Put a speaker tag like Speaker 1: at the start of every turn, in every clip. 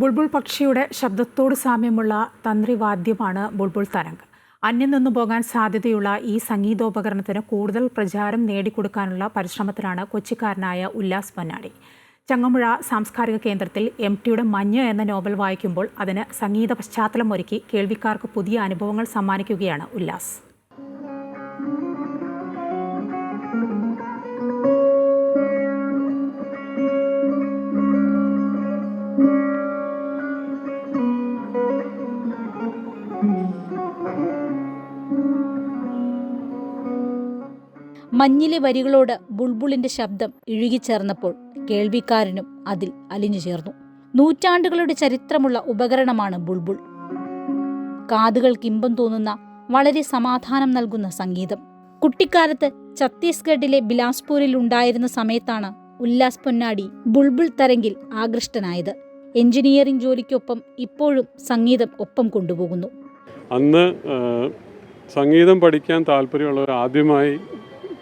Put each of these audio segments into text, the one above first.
Speaker 1: ബുൾബുൾ പക്ഷിയുടെ ശബ്ദത്തോട് സാമ്യമുള്ള തന്ത്രിവാദ്യമാണ് ബുൾബുൾ തരംഗ്. അന്യം നിന്നു പോകാൻ സാധ്യതയുള്ള ഈ സംഗീതോപകരണത്തിന് കൂടുതൽ പ്രചാരം നേടിക്കൊടുക്കാനുള്ള പരിശ്രമത്തിലാണ് കൊച്ചിക്കാരനായ ഉല്ലാസ് പൊന്നാടി. ചങ്ങമ്പുഴ സാംസ്കാരിക കേന്ദ്രത്തിൽ എം ടിയുടെ മഞ്ഞ് എന്ന നോവൽ വായിക്കുമ്പോൾ അതിന് സംഗീത പശ്ചാത്തലം ഒരുക്കി കേൾവിക്കാർക്ക് പുതിയ അനുഭവങ്ങൾ സമ്മാനിക്കുകയാണ് ഉല്ലാസ്.
Speaker 2: മഞ്ഞിലെ വരികളോട് ബുൾബുളിന്റെ ശബ്ദം ഇഴുകിച്ചേർന്നപ്പോൾ കേൾവിക്കാരനും അതിൽ അലിഞ്ഞു ചേർന്നു. നൂറ്റാണ്ടുകളുടെ ചരിത്രമുള്ള ഉപകരണമാണ് ബുൾബുൾ. കാതുകൾക്ക് ഇമ്പം തോന്നുന്ന വളരെ സമാധാനം നൽകുന്ന സംഗീതം. കുട്ടിക്കാലത്ത് ഛത്തീസ്ഗഡിലെ ബിലാസ്പൂരിൽ ഉണ്ടായിരുന്ന സമയത്താണ് ഉല്ലാസ് പൊന്നാടി ബുൾബുൾ തരങ്കിൽ ആകൃഷ്ടനായത്. എഞ്ചിനീയറിംഗ് ജോലിക്കൊപ്പം ഇപ്പോഴും സംഗീതം ഒപ്പം കൊണ്ടുപോകുന്നു.
Speaker 3: അന്ന് സംഗീതം പഠിക്കാൻ താല്പര്യമുള്ളവർ ആദ്യമായി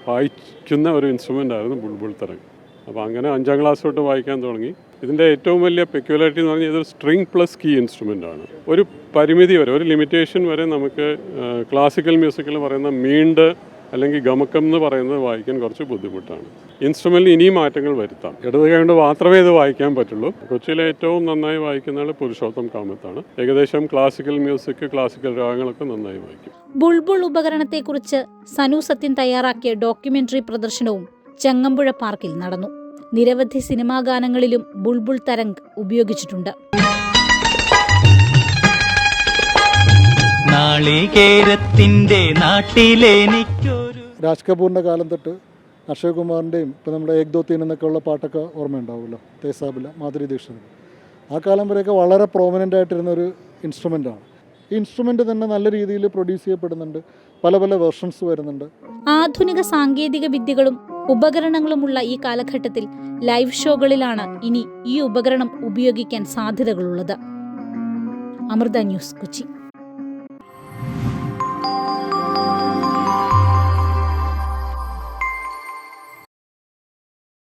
Speaker 3: വായിക്കുന്ന ഒരു ഇൻസ്ട്രുമെന്റ് ആയിരുന്നു ബുൾബുൾ തരംഗ്. അപ്പോൾ അങ്ങനെ അഞ്ചാം ക്ലാസ് തൊട്ട് വായിക്കാൻ തുടങ്ങി. ഇതിന്റെ ഏറ്റവും വലിയ പെക്യുലാരിറ്റി എന്ന് പറഞ്ഞാൽ ഇതൊരു സ്ട്രിങ് പ്ലസ് കീ ഇൻസ്ട്രുമെന്റ് ആണ്. ഒരു പരിമിതി വരെ ഒരു ലിമിറ്റേഷൻ വരെ നമുക്ക് ക്ലാസിക്കൽ മ്യൂസിക്കിൽ പറയുന്ന മീണ്ട് അല്ലെങ്കിൽ ഗമക്കം എന്ന് പറയുന്നത് വായിക്കാൻ കുറച്ച് ബുദ്ധിമുട്ടാണ്. ഇൻസ്ട്രുമെന്റിൽ ഇനിയും മാറ്റങ്ങൾ വരുത്താം. ഇടത് കൈകൊണ്ട് മാത്രമേ ഇത് വായിക്കാൻ പറ്റുള്ളൂ. കൊച്ചിയിലെ ഏറ്റവും നന്നായി വായിക്കുന്ന ആൾ പുരുഷോത്തം കാമത്താണ്. ഏകദേശം ക്ലാസിക്കൽ മ്യൂസിക് ക്ലാസിക്കൽ രാഗങ്ങളൊക്കെ നന്നായി വായിക്കും.
Speaker 2: ബുൾബുൾ ഉപകരണത്തെക്കുറിച്ച് സനു സത്യൻ തയ്യാറാക്കിയ ഡോക്യുമെന്ററി പ്രദർശനവും ചെങ്ങമ്പുഴ പാർക്കിൽ നടന്നു. നിരവധി സിനിമാ ഗാനങ്ങളിലും ബുൾബുൾ തരംഗ് ഉപയോഗിച്ചിട്ടുണ്ട്.
Speaker 4: നാളികേരത്തിന്റെ നാട്ടിലെനിക്കൊരു
Speaker 5: രാജ് കപൂറിന്റെ കാലം തൊട്ട് അക്ഷയ് കുമാറിന്റെയും ഇപ്പൊ നമ്മുടെ ഏക് ദോ തീൻ എന്നൊക്കെ ഉള്ള പാട്ടൊക്കെ ഓർമ്മയുണ്ടാവുമല്ലോ തേസാബില മാധുരി ദീക്ഷിത് ആ കാലം വരെയൊക്കെ വളരെ പ്രോമിനന്റ് ആയിട്ടിരുന്ന ഒരു ഇൻസ്ട്രുമെന്റാണ് ഈ ഇൻസ്ട്രുമെന്റ് തന്നെ നല്ല രീതിയിൽ പ്രൊഡ്യൂസ് ചെയ്യപ്പെടുന്നുണ്ട് പല പല വേർഷൻസ് വരുന്നുണ്ട്.
Speaker 2: ആധുനിക സാങ്കേതിക വിദ്യകളും ഉപകരണങ്ങളുമുള്ള ഈ കാലഘട്ടത്തിൽ ലൈവ് ഷോകളിലാണ് ഇനി ഈ ഉപകരണം ഉപയോഗിക്കാൻ സാധ്യതകളുള്ളത്. അമൃത ന്യൂസ് കൊച്ചി.